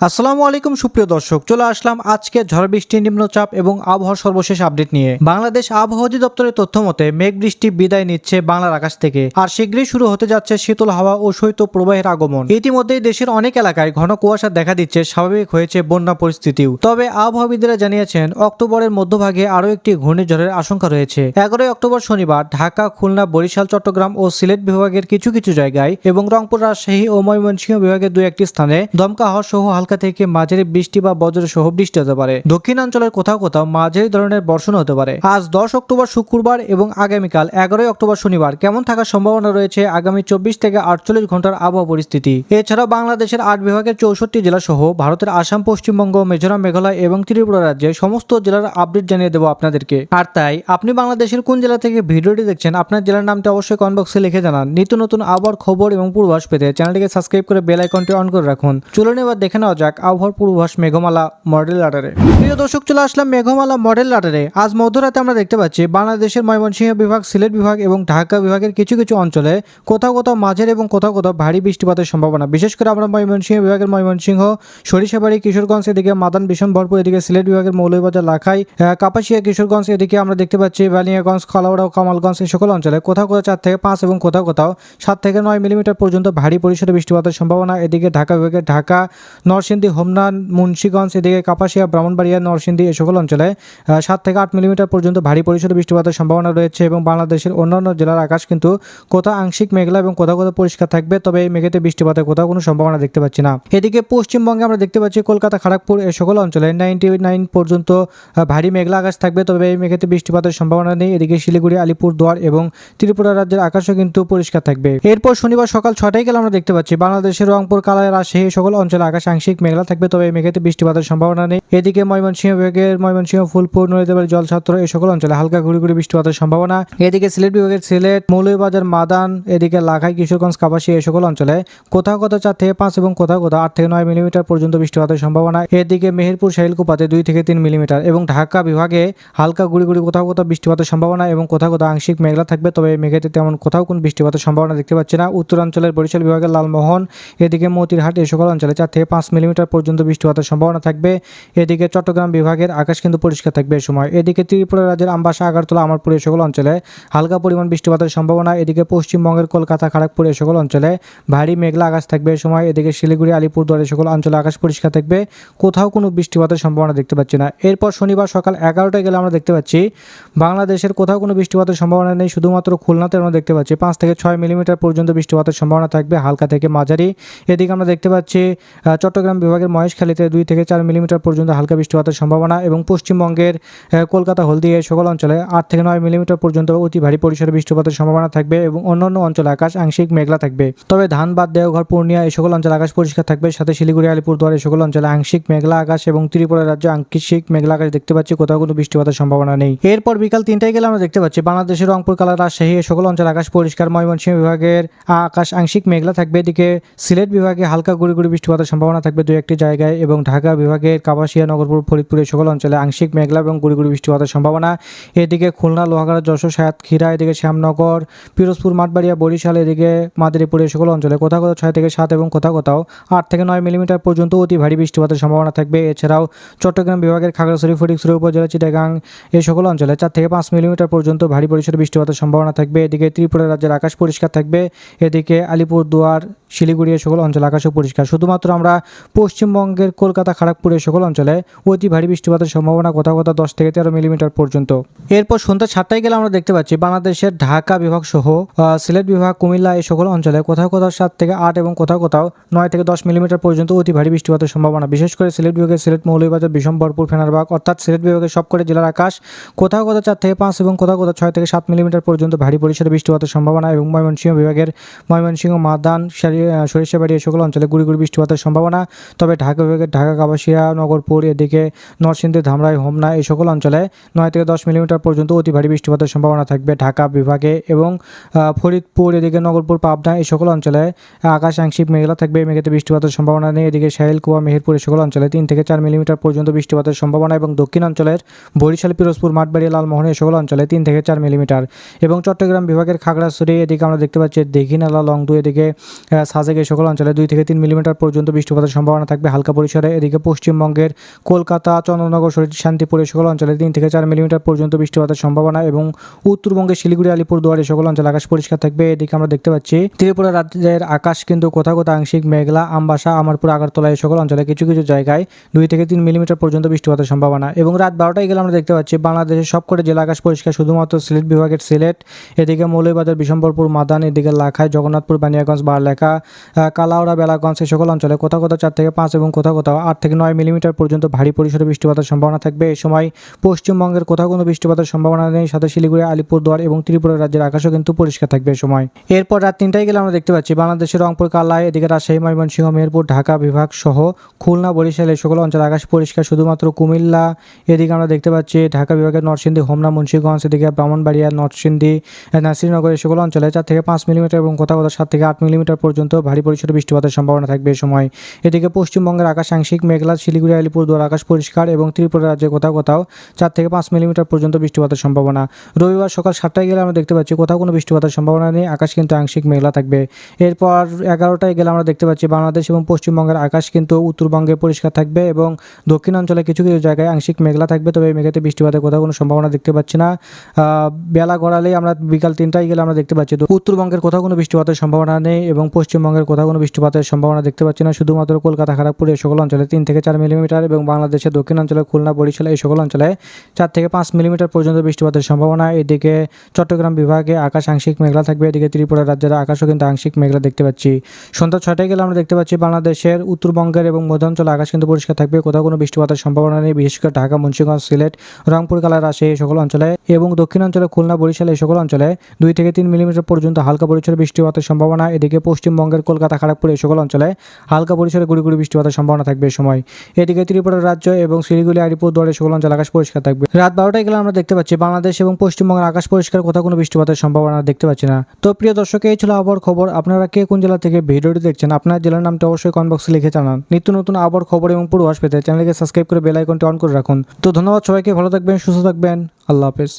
আসসালামু আলাইকুম, সুপ্রিয় দর্শক। চলে আসলাম আজকে ঝড় বৃষ্টি নিম্নচাপ এবং আবহাওয়ার সর্বশেষ আপডেট নিয়ে। বাংলাদেশ আবহাওয়া অধিদপ্তরের তথ্য মতে, মেঘ বৃষ্টি বিদায় নিচ্ছে বাংলার আকাশ থেকে, আর শীঘ্রই শুরু হতে যাচ্ছে শীতল হাওয়া ও শৈত্য প্রবাহের আগমন। ইতিমধ্যেই দেশের অনেক এলাকায় ঘন কুয়াশা দেখা দিচ্ছে, স্বাভাবিক হয়েছে বন্যা পরিস্থিতিও। তবে আবহাওয়াবিদরা জানিয়েছেন, অক্টোবরের মধ্যভাগে আরও একটি ঘূর্ণিঝড়ের আশঙ্কা রয়েছে। এগারোই অক্টোবর শনিবার ঢাকা, খুলনা, বরিশাল, চট্টগ্রাম ও সিলেট বিভাগের কিছু কিছু জায়গায় এবং রংপুর, রাজশাহী ও ময়মনসিংহ বিভাগের দুই একটি স্থানে দমকা হওয়া সহ হালকা থেকে মাঝারি বৃষ্টি বা বজ্র সহ বৃষ্টি হতে পারে। দক্ষিণাঞ্চলের কোথাও কোথাও মাঝারি ধরনের বর্ষণ হতে পারে। আজ দশ অক্টোবর শুক্রবার এবং আগামীকাল এগারোই অক্টোবর শনিবার কেমন থাকার সম্ভাবনা রয়েছে আগামী চব্বিশ থেকে আটচল্লিশ ঘণ্টার আবহাওয়া পরিস্থিতি। এছাড়াও বাংলাদেশের আট বিভাগের চৌষট্টি জেলা সহ ভারতের আসাম, পশ্চিমবঙ্গ, মিজোরাম, মেঘালয় এবং ত্রিপুরা রাজ্যের সমস্ত জেলার আপডেট জানিয়ে দেবো আপনাদেরকে। আর তাই, আপনি বাংলাদেশের কোন জেলা থেকে ভিডিওটি দেখছেন, আপনার জেলার নামটা অবশ্যই কমেন্ট বক্সে লিখে জানান। নিত্য নতুন আবহাওয়ার খবর এবং পূর্বাস পেতে চ্যানেলটিকে সাবস্ক্রাইব করে বেল আইকনটি অন করে রাখুন। চলুন এবার দেখে নেওয়া যাক, আবহাওয়ার পূর্বাভাস মেঘমালা মডেল লাটারে প্রিয় দর্শক, চলে আসলাম মেঘমালা মডেল লাটারে আজ মধ্যরাতে আমরা দেখতে পাচ্ছি বাংলাদেশের ময়মনসিংহ বিভাগ, সিলেট বিভাগ এবং ঢাকা বিভাগের কিছু কিছু অঞ্চলে কোথাও কোথাও মাঝের এবং কোথাও কোথাও ভারী বৃষ্টিপাতের সম্ভাবনা। বিশেষ করে আমরা ময়মনসিংহ বিভাগের ময়মনসিংহ, সরিষাবাড়ি, কিশোরগঞ্জ, এদিকে মাদান ভীষণ ভরপুর, এদিকে সিলেট বিভাগের মৌলভীবাজার, লাখাই কাপাসিয়া, কিশোরগঞ্জ, এদিকে আমরা দেখতে পাচ্ছি বালিয়াগঞ্জ, খালাউড়া ও কামালগঞ্জ এই সকল অঞ্চলে কোথাও কোথাও চার থেকে পাঁচ এবং কোথাও কোথাও সাত থেকে নয় মিলিমিটার পর্যন্ত ভারী পরিসরে বৃষ্টিপাতের সম্ভাবনা। এদিকে ঢাকা বিভাগের ঢাকা নরসিংদী, হোমনা, মুন্সীগঞ্জ, এদিকে কাপাসিয়া, ব্রাহ্মণবাড়িয়া, নরসিংদী এই সকল অঞ্চলে সাত থেকে আট মিলিমিটার পর্যন্ত ভারী পরিসরে বৃষ্টিপাতের সম্ভাবনা রয়েছে এবং বাংলাদেশের অন্যান্য জেলার আকাশ কিন্তু কোথাও আংশিক মেঘলা এবং কোথাও কোথাও পরিষ্কার থাকবে, তবে এই মেঘেতে বৃষ্টিপাতের কোথাও কোনো সম্ভাবনা দেখতে পাচ্ছি না। এদিকে পশ্চিমবঙ্গে আমরা দেখতে পাচ্ছি কলকাতা, খড়গপুর এ সকল অঞ্চলে নাইনটি নাইন পর্যন্ত ভারী মেঘলা আকাশ থাকবে, তবে এই মেঘেতে বৃষ্টিপাতের সম্ভাবনা নেই। এদিকে শিলিগুড়ি আলিপুর আলিপুরদুয়ার এবং ত্রিপুরা রাজ্যের আকাশও কিন্তু পরিষ্কার থাকবে। এরপর শনিবার সকাল ছটায় গেলে আমরা দেখতে পাচ্ছি বাংলাদেশের রংপুর কালাই রাজশাহী সকল অঞ্চলে আকাশ আংশিক মেঘলা থাকবে তবে এই মেঘেতে বৃষ্টিপাতের সম্ভাবনা নেই। এদিকে ময়মনসিংহ বিভাগের ময়মনসিংহ, ফুলপুর নদীদেবের জলছাত্র এই সকল অঞ্চলে হালকা ঘুরি ঘুরি বৃষ্টিপাতের সম্ভাবনা। এদিকে সিলেট বিভাগের সিলেট, মৌলভীবাজার, মাদান, এদিকে লাখাই, কিশোরগঞ্জ কাপাসী এই সকল অঞ্চলে কোথাও কোথাও চার থেকে পাঁচ এবং কোথাও কোথাও আট থেকে নয় মিলিমিটার পর্যন্ত বৃষ্টিপাতের সম্ভাবনা। এদিকে মেহেরপুর, শাহিলকুপাতে দুই থেকে তিন মিলিমিটার এবং ঢাকা বিভাগে হালকা গুড়ি গুড়ি কোথাও কোথাও বৃষ্টিপাতের সম্ভাবনা এবং কোথাও কোথাও আংশিক মেঘলা থাকবে, তবে মেঘেতে তেমন কোথাও কোন বৃষ্টিপাতের সম্ভাবনা দেখতে পাচ্ছি না। উত্তরাঞ্চলের বরিশাল বিভাগের লালমোহন, এদিকে মতিরহাট এই সকল অঞ্চলে চার থেকে পাঁচ মিলিমিটার পর্যন্ত বৃষ্টিপাতের সম্ভাবনা থাকবে। এদিকে চট্টগ্রাম বিভাগের আকাশ কিন্তু পরিষ্কার থাকবে এই সময়। এদিকে ত্রিপুরা রাজ্যের আমবাসা, আগারতলা আমারপুর এই সকল অঞ্চলে হালকা পরিমাণ বৃষ্টিপাতের সম্ভাবনা। এদিকে পশ্চিমবঙ্গের কলকাতা খড়গপুর এই সকল অঞ্চলে ভারী মেঘলা আকাশ থাকবে এই সময়। এদিকে শিলিগুড়ি, আলিপুরদুয়ার এই সকল অঞ্চলে আকাশ পরিষ্কার থাকবে। কোথাও কোনো বৃষ্টিপাতের সম্ভাবনা দেখতে পাচ্ছি না। এরপর শনিবার সকাল এগারোটায় গেলে আমরা দেখতে পাচ্ছি, বাংলাদেশের কোথাও কোনো বৃষ্টিপাতের সম্ভাবনা নেই। শুধুমাত্র খুলনাতে আমরা দেখতে পাচ্ছি, পাঁচ থেকে ছয় মিলিমিটার পর্যন্ত বৃষ্টিপাতের সম্ভাবনা থাকবে হালকা থেকে মাঝারি। এদিকে আমরা দেখতে পাচ্ছি চট্টগ্রাম বিভাগের মহেশখালীতে দুই থেকে চার মিলিমিটার পর্যন্ত হালকা বৃষ্টিপাতের সম্ভাবনা এবং পশ্চিমবঙ্গের কলকাতা, হলদিয়া সকল অঞ্চলে আট থেকে নয় মিলিমিটার পর্যন্ত অতি ভারী পরিসরে বৃষ্টিপাতের সম্ভাবনা থাকবে এবং অন্যান্য অঞ্চলে আকাশ আংশিক মেঘলা থাকবে। তবে ধানবাদ দেওঘর পূর্ণিয়া এই সকল অঞ্চলে আকাশ পরিষ্কার থাকবে। সাথে শিলিগুড়ি, আলিপুরদুয়ার এই সকল অঞ্চলে আংশিক মেঘলা আকাশ এবং ত্রিপুরা রাজ্যে আংশিক মেঘলা আকাশ দেখতে পাচ্ছি। কোথাও কোনো বৃষ্টিপাতের সম্ভাবনা নেই। এরপর বিকাল তিনটায় গেলে আমরা দেখতে পাচ্ছি, বাংলাদেশের রংপুর কালা রাজশাহী এই সকল অঞ্চলে আকাশ পরিষ্কার। ময়মনসিংহ বিভাগের আকাশ আংশিক মেঘলা থাকবে। এদিকে সিলেট বিভাগে হালকা গুড়ি গুড়ি বৃষ্টিপাতের সম্ভাবনা থাকবে দু একটি জায়গায় এবং ঢাকা বিভাগের কাপাসিয়া নগরপুর, ফরিদপুর এই সকল অঞ্চলে আংশিক মেঘলা এবং গুড়িগুড়ি গুড়ি বৃষ্টিপাতের সম্ভাবনা। এদিকে খুলনা, লোহাগাড়া, যশোর সাতক্ষীরা এদিকে শ্যামনগর, পিরোজপুর, মাঠবাড়িয়া, বরিশাল, এদিকে মাদারীপুর এই সকল অঞ্চলে কোথাও কোথাও ছয় থেকে সাত এবং কোথাও কোথাও আট থেকে নয় মিলিমিটার পর্যন্ত অতি ভারী বৃষ্টিপাতের সম্ভাবনা থাকবে। এছাড়াও চট্টগ্রাম বিভাগের খাগড়াছড়ি ফটিকছড়ি উপজেলা, চিটাগাং এই সকল অঞ্চলে চার থেকে পাঁচ মিলিমিটার পর্যন্ত ভারী পরিসরে বৃষ্টিপাতের সম্ভাবনা থাকবে। এদিকে ত্রিপুরা রাজ্যের আকাশ পরিষ্কার থাকবে। এদিকে আলিপুরদুয়ার শিলিগুড়ি সকল অঞ্চলে আকাশও পরিষ্কার। শুধুমাত্র আমরা পশ্চিমবঙ্গের কলকাতা, খড়গপুর সকল অঞ্চলে অতি ভারী বৃষ্টিপাতের সম্ভাবনা কোথাও কোথাও দশ থেকে তেরো মিলিমিটার পর্যন্ত। এরপর সন্ধ্যা সাতটায় গেলে আমরা দেখতে পাচ্ছি বাংলাদেশের ঢাকা বিভাগ সহ সিলেট বিভাগ, কুমিল্লা এই সকল অঞ্চলে কোথাও কোথাও সাত থেকে আট এবং কোথাও কোথাও নয় থেকে দশ মিলিমিটার পর্যন্ত অতি ভারী বৃষ্টিপাতের সম্ভাবনা। বিশেষ করে সিলেট বিভাগের সিলেট মৌলভীবাজার বিষম ভরপুর ফেনারবাগ, অর্থাৎ সিলেট বিভাগের সবকটি জেলার আকাশ কোথাও কোথাও চার থেকে পাঁচ এবং কোথাও কোথাও ছয় থেকে সাত মিলিমিটার পর্যন্ত ভারী পরিসরে বৃষ্টিপাতের সম্ভাবনা এবং ময়মনসিংহ বিভাগের ময়মনসিংহ, মাদান সরিষাবাড়ি এই সকল অঞ্চলে গুড়ি গুড়ি বৃষ্টিপাতের সম্ভাবনা। তবে ঢাকা বিভাগের ঢাকা কাবাসিয়া নগরপুর এদিকে নরসিংদী, ধামরাই, হোমনা এই সকল অঞ্চলে নয় থেকে দশ মিলিমিটার পর্যন্ত অতি ভারী বৃষ্টিপাতের সম্ভাবনা থাকবে। ঢাকা বিভাগে এবং ফরিদপুর, এদিকে নগরপুর, পাবনা এই সকল অঞ্চলে আকাশ আংশিক মেঘলা থাকবে। মেঘেতে বৃষ্টিপাতের সম্ভাবনা নেই। এদিকে শাহেলকুয়া মেহেরপুর এই সকল অঞ্চলে তিন থেকে চার মিলিমিটার পর্যন্ত বৃষ্টিপাতের সম্ভাবনা এবং দক্ষিণ অঞ্চলের বরিশাল, পিরোজপুর মাঠবাড়ি লালমোহন এই সকল অঞ্চলে তিন থেকে চার মিলিমিটার। এবং চট্টগ্রাম বিভাগের খাগড়াছড়ি এদিকে আমরা দেখতে পাচ্ছি দীঘিনালা লংদু এদিকে সাজেক এই সকল অঞ্চলে দুই থেকে তিন মিলিমিটার পর্যন্ত বৃষ্টিপাতের সম্ভাবনা থাকবে। হালকা পরিসরে এদিকে পশ্চিমবঙ্গের কলকাতা, চন্দ্রনগর শরীর শান্তিপুর সকল অঞ্চলে তিন থেকে চার মিলিমিটার পর্যন্ত বৃষ্টিপাতের সম্ভাবনা এবং উত্তরবঙ্গে শিলিগুড়ি, আলিপুরদুয়ার সকল অঞ্চলে আকাশ পরিষ্কার থাকবে। এদিকে আমরা দেখতে পাচ্ছি, ত্রিপুরা রাজ্যের আকাশ কিন্তু কোথাও কোথাও আংশিক মেঘলা, আমবাসা, আমারপুর আগরতলা এই সকল অঞ্চলে কিছু কিছু জায়গায় দুই থেকে তিন মিলিমিটার পর্যন্ত বৃষ্টিপাতের সম্ভাবনা। এবং রাত বারোটায় গেলে আমরা দেখতে পাচ্ছি, বাংলাদেশের সবকটা জেলা আকাশ পরিষ্কার, শুধুমাত্র সিলেট বিভাগের সিলেট, এদিকে মৌলভীবাজার, বিশম্বরপুর, মাদান, এদিকে লাখাই, জগন্নাথপুর, বানিয়াগঞ্জ, বারলেখা কালাউড়া বেলাগঞ্জ এই সকল অঞ্চলে কোথাও কোথাও চার থেকে পাঁচ এবং কোথাও কোথাও আট থেকে নয় মিলিমিটার পর্যন্ত ভারী পরিসরে বৃষ্টিপাতের সম্ভাবনা থাকবে। এই সময় পশ্চিমবঙ্গের কোথাও কোনো বৃষ্টিপাতের সম্ভাবনা নেই। সাথে শিলিগুড়ি, আলিপুরদুয়ার এবং ত্রিপুরা রাজ্যের আকাশও কিন্তু পরিষ্কার থাকবে এই সময়। এরপর রাত তিনটায় গেলে আমরা দেখতে পাচ্ছি বাংলাদেশের রংপুর কালাই এদিকে রাজশাহী, ময়মনসিংহ, মেহেরপুর, ঢাকা বিভাগ সহ খুলনা, বরিশাল এই সকল অঞ্চলে আকাশ পরিষ্কার। শুধুমাত্র কুমিল্লা, এদিকে আমরা দেখতে পাচ্ছি ঢাকা বিভাগের নরসিংদী, হোমনা, মুন্সিগঞ্জ, এদিকে ব্রাহ্মণবাড়িয়া, নরসিংদী নাসিরনগর এই সকল অঞ্চলে চার থেকে পাঁচ মিলিমিটার এবং কোথাও কোথাও সাত থেকে আট মিলিমিটার পর্যন্ত ভারী পরিসরে বৃষ্টিপাতের সম্ভাবনা থাকবে এই সময়। এদিকে পশ্চিমবঙ্গের আকাশ আংশিক মেঘলা, শিলিগুড়ি আলিপুরদুয়ার আকাশ পরিষ্কার এবং ত্রিপুরা রাজ্যে কোথাও কোথাও চার থেকে পাঁচ মিলিমিটার পর্যন্ত বৃষ্টিপাতের সম্ভাবনা। রবিবার সকাল সাতটায় গেলে আমরা দেখতে পাচ্ছি কোথাও কোনো বৃষ্টিপাতের সম্ভাবনা নেই, আকাশ কিন্তু আংশিক মেঘলা থাকবে। এরপর এগারোটায় গেলে আমরা দেখতে পাচ্ছি বাংলাদেশ এবং পশ্চিমবঙ্গের আকাশ কিন্তু উত্তরবঙ্গে পরিষ্কার থাকবে এবং দক্ষিণাঞ্চলে কিছু কিছু জায়গায় আংশিক মেঘলা থাকবে, তবে এই মেঘাতে বৃষ্টিপাতের কোথাও কোনো সম্ভাবনা দেখতে পাচ্ছি না। বেলা গড়ালেই আমরা বিকাল তিনটায় গেলে আমরা দেখতে পাচ্ছি উত্তরবঙ্গের কোথাও কোনো বৃষ্টিপাতের সম্ভাবনা নেই এবং পশ্চিমবঙ্গের কোথাও কোনো বৃষ্টিপাতের সম্ভাবনা দেখতে পাচ্ছি না। শুধুমাত্র কলকাতা খড়গপুর এই সকল অঞ্চলে তিন থেকে চার মিলিমিটার বাংলাদেশের দক্ষিণাঞ্চলে খুলনা বরিশাল এই সকল অঞ্চলে চার থেকে পাঁচ মিলিমিটার পর্যন্ত বৃষ্টিপাতের সম্ভাবনা। এদিকে চট্টগ্রাম বিভাগে আকাশ আংশিক মেঘলা থাকবে, এদিকে ত্রিপুরা রাজ্যের আকাশও কিন্তু আংশিক মেঘলা দেখতে পাচ্ছি। সন্ধ্যা ছয়টায় গেলে আমরা দেখতে পাচ্ছি বাংলাদেশের উত্তরবঙ্গের এবং মধ্যাঞ্চলে আকাশ কিন্তু পরিষ্কার থাকবে, কোথাও কোনো বৃষ্টিপাতের সম্ভাবনা নেই, বিশেষ করে ঢাকা, মুন্সিগঞ্জ, সিলেট, রংপুর কালা রাজশাহী এই সকল অঞ্চলে এবং দক্ষিণাঞ্চলে খুলনা, বরিশাল এই সকল অঞ্চলে দুই থেকে তিন মিলিমিটার পর্যন্ত হালকা পরিসরে বৃষ্টিপাতের সম্ভাবনা। এদিকে পশ্চিমবঙ্গের কলকাতা খড়গপুর এই সকল অঞ্চলে হালকা পরিসরে গুড়ি গুড়ি বৃষ্টিপাতের সম্ভাবনা থাকবে এই সময়। এদিকে ত্রিপুরা রাজ্য এবং শিলিগুড়ি এই সকল অঞ্চল আকাশ পরিষ্কার থাকবে। রাত বারোটায় গেলে আমরা দেখতে পাচ্ছি বাংলাদেশ এবং পশ্চিমবঙ্গের আকাশ পরিষ্কার, কোথাও কোনো বৃষ্টিপাতের সম্ভাবনা দেখতে পাচ্ছি না। তো প্রিয় দর্শক, এই ছিল আবহাওয়ার খবর। আপনারা কে কোন জেলা থেকে ভিডিওটি দেখছেন, আপনার জেলার নামটা অবশ্যই কমেন্ট বক্সে লিখে জানান। নিত্য নতুন আবহাওয়ার খবর এবং পূর্বাস পেতে চ্যানেলকে সাবস্ক্রাইব করে বেল আইকনটি অন করে রাখুন। তো ধন্যবাদ সবাইকে, ভালো থাকবেন, সুস্থ থাকবেন। আল্লাহ হাফেজ।